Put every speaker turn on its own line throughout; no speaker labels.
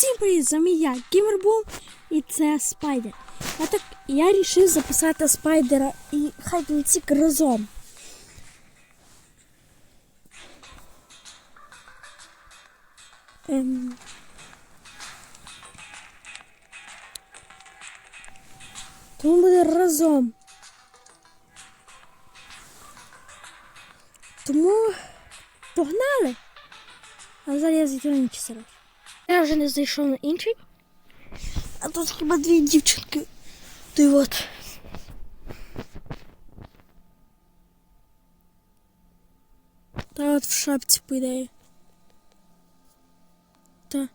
Всім привіт, з вами я, Кімербул, і це Спайдер. Я так я вирішив записати Спайдера і хай він цік разом. Ем... Тому буде разом. Тому погнали! А зараз я на інший сервер. Я вже не зайшов на інший. А тут хіба дві дівчинки. Ти от. Та от в шапці ідеї. Та.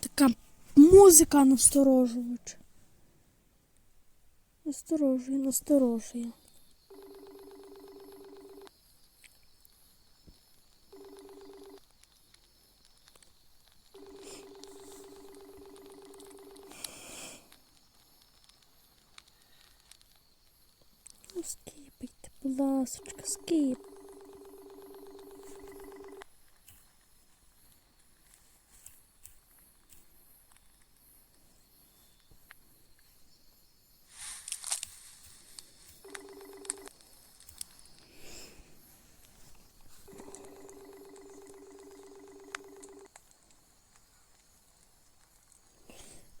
Така музика насторожувача. Насторожує, насторожує. Ну, скипайте, будь ласочка, скип.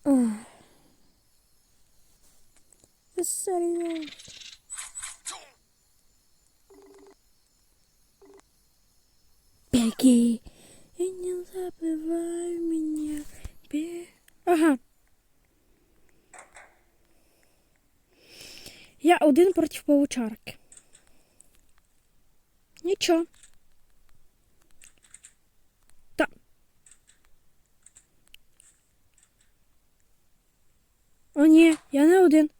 Ах. Ти серйозно? Беги Один проти паучарки. Нічого. Та. О, ні, я не один.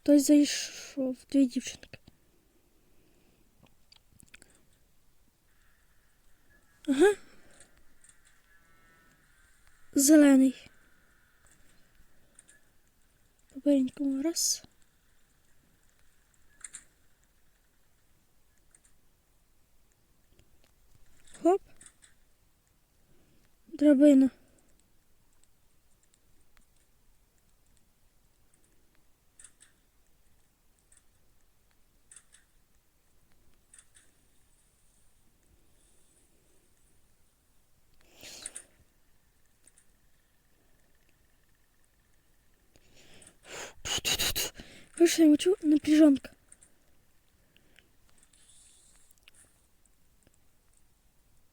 Хтось зайшов, дві дівчинки. Ага. Зелений. Поберенькому раз. Драбина. Вышла я учу напряженка.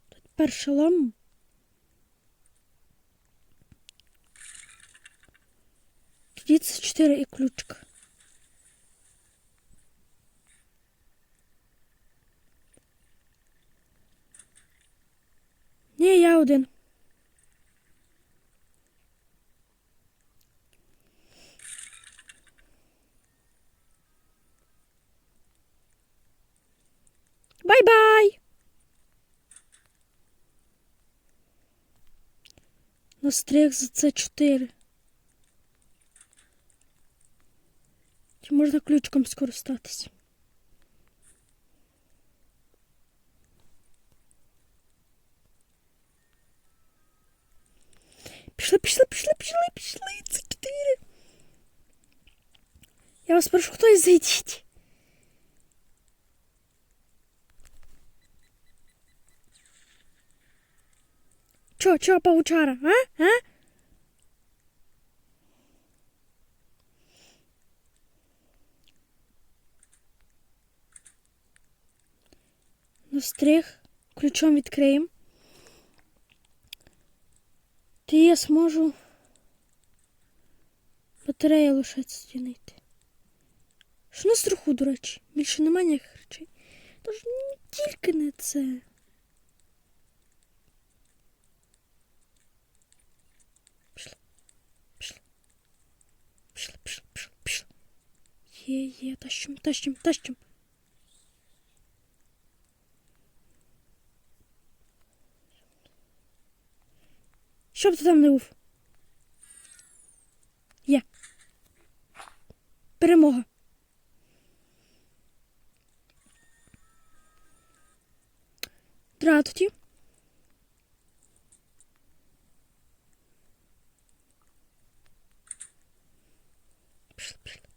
Тут перший лам. Тридцать чотири і ключка. Ні, я один. Бай-бай! Настріг за це 4. Чи можна ключком скористатись? Пішли, пішли, пішли, пішли, пішли. Це 4. Я вас прошу, хтось зайдіть. Чо, чо, паучара, а? А? Настриг, ключом відкриємо. Ти я зможу батарея лише стінити. Що на страху, до речі? Більше немає ніяких речей. Тож не тільки не це. Пішли, пішли, пішли, пішли. Є, є, тащим, тащим, тащим. Що б ти там не був. Є. Перемога. Здравствуйте. Пішли, пішли.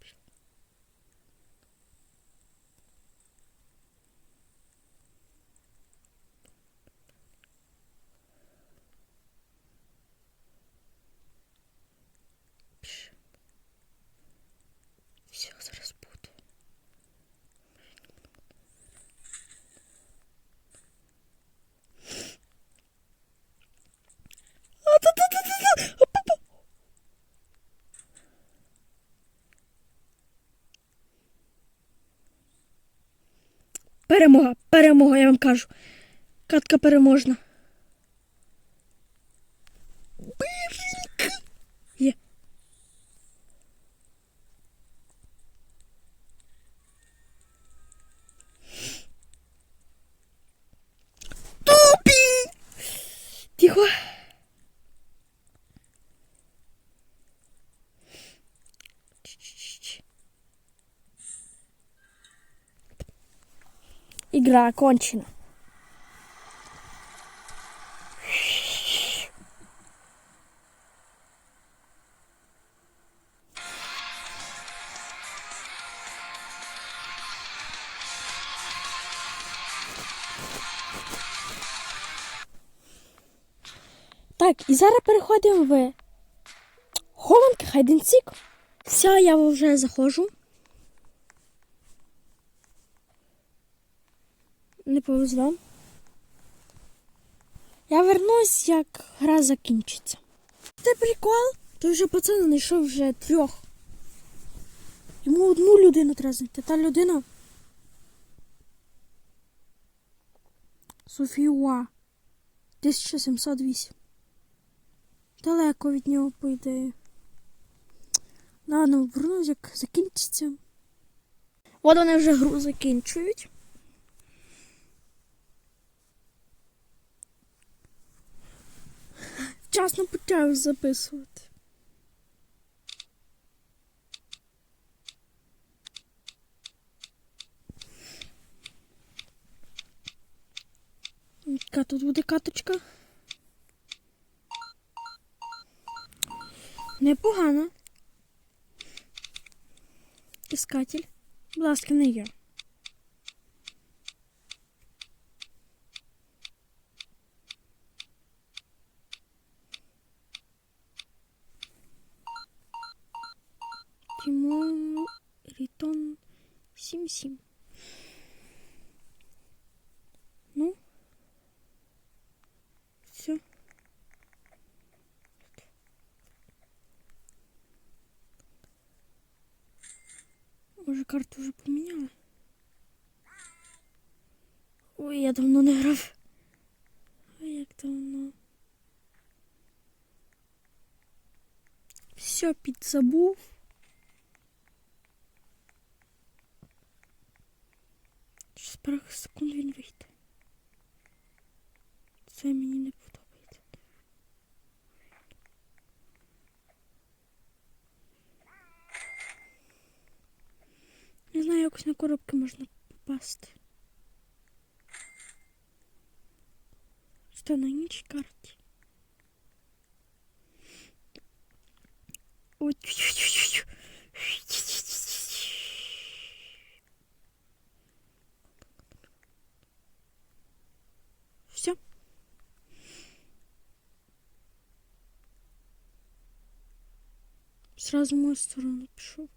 Перемога, перемога, я вам кажу. Катка переможна. Игра окончена. Так, і зараз переходимо в хованки хайденсік. Все, я вже заходжу. Не повезло. Я вернусь, як гра закінчиться. Це прикол, той вже пацан знайшов вже трьох. Йому одну людину треба знайти. Та людина. Софіуа. 1708. Далеко від нього, по ідеї. Ладно, вернусь, як закінчиться. От вони вже гру закінчують. Вчасно почав записувати. Яка тут буде каточка? Непогано. Іскатель. Будь ласка, не я. 7-7. Ну. Все. Може, карту вже поміняли? Ой, я давно не грав. Ой, як давно. Все підзабув. пару секунд він вийде. Це мені не подобається. Не знаю, якось на коробки можна попасти. Що на іншій карті? Ой, чу-чу-чу-чу. Сразу в мою сторону пішов.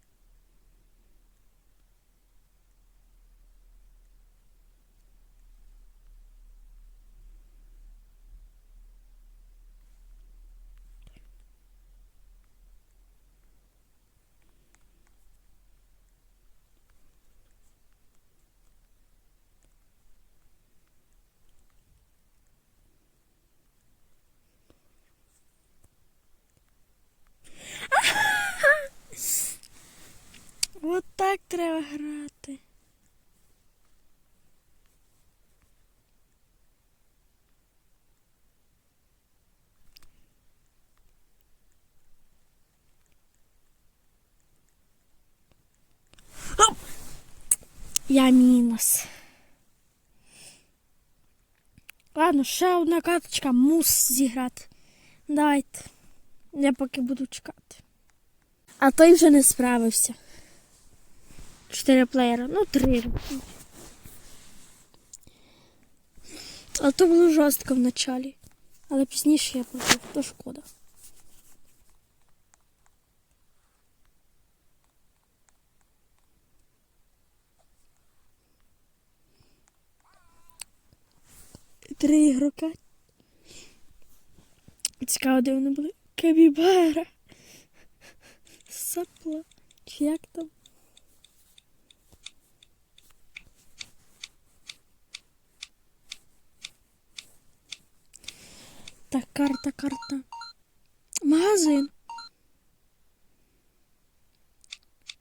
От так треба грати. Оп! Я мінус. Ладно, ще одна карточка мус зіграти. Давайте. Я поки буду чекати. А той вже не справився. Чотири плеєра, ну три. А то було жорстко в началі. Але пізніше я побив, то шкода. Три ігрока. Цікаво, де вони були. Кабібара. Сапла. Чи як там? Так, карта, карта. Магазин.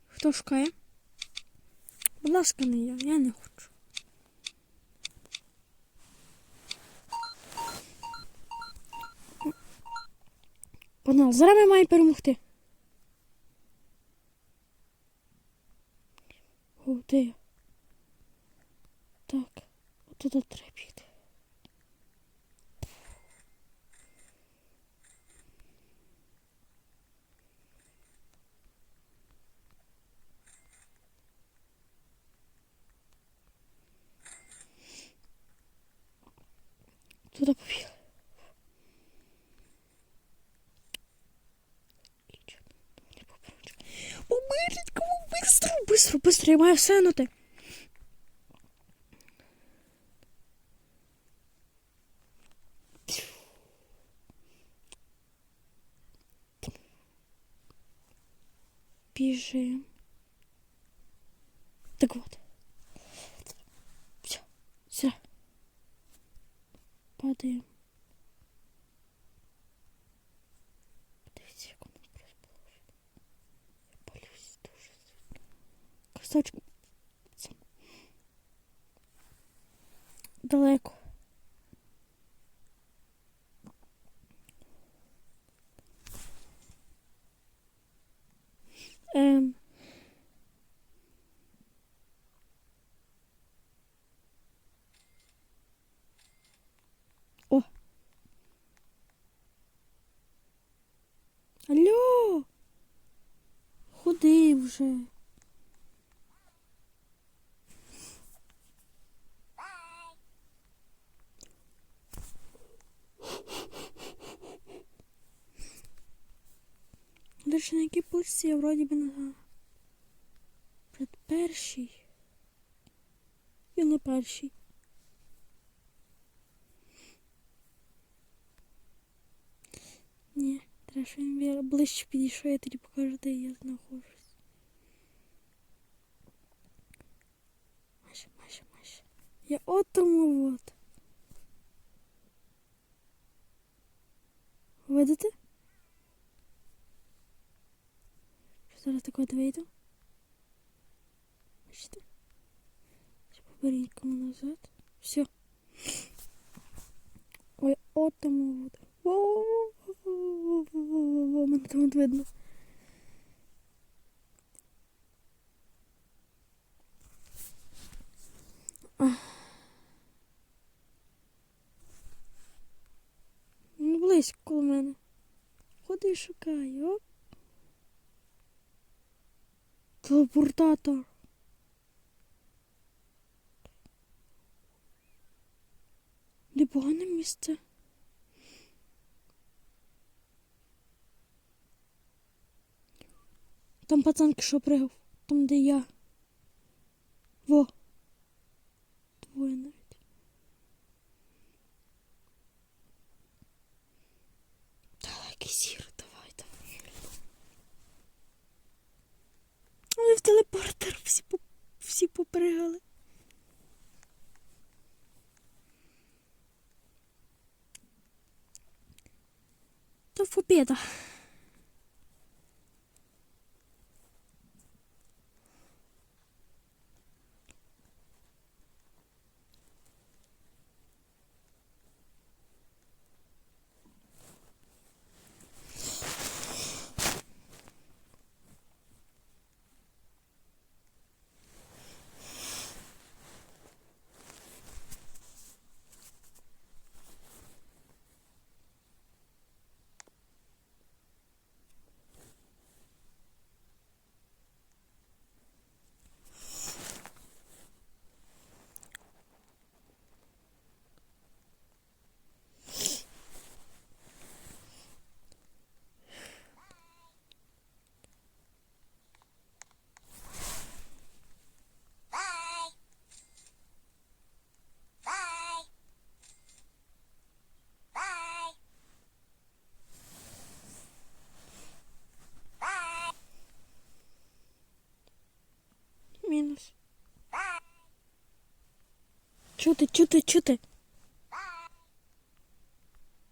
Хто шукає? Будь ласка, не я, я не хочу. Погнали, зараз ми маємо перемогти. О, де я? Так, отуди треба бігти. Туди побігли. Побежить, кому быстро, быстро, быстро, я маю сенути. Біжим. Так вот. Все, все. Падаємо. Це. Далеко. Ем. О. Алло. Ходи вже. Речі, на якій позиції я вроді би на предпершій. Я на першій. Ні, треба, щоб він ближче підійшов, я тоді покажу, де я знаходжусь. Майже, майже, майже. Я от тому от. Видите? Що зараз таке от вийду? Бачите? Ще поберіть кому назад. Все. Ой, от тому от. Мене там от видно. Ну, близько коло мене. Ходи і шукай, оп. Телепортатор. Непогане місце. Там пацанки що пригав, там де я. Во. Двоє навіть. Далекий сір, давай, давай. Але в телепортер всі, всі попригали. То побіда. Чути, чути, чути.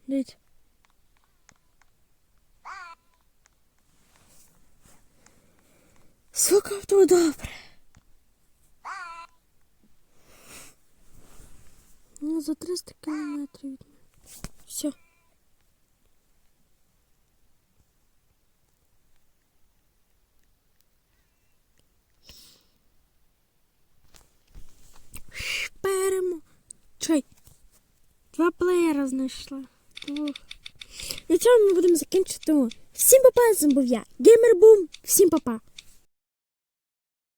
Дивіться. Сука, то добре. Ну, за 300 кілометрів від мене. Все. Шперемо. Чай. Два плеєра знайшла. Двох. На цьому ми будемо закінчити. Всім папа, з був я. Геймер Бум. Всім папа.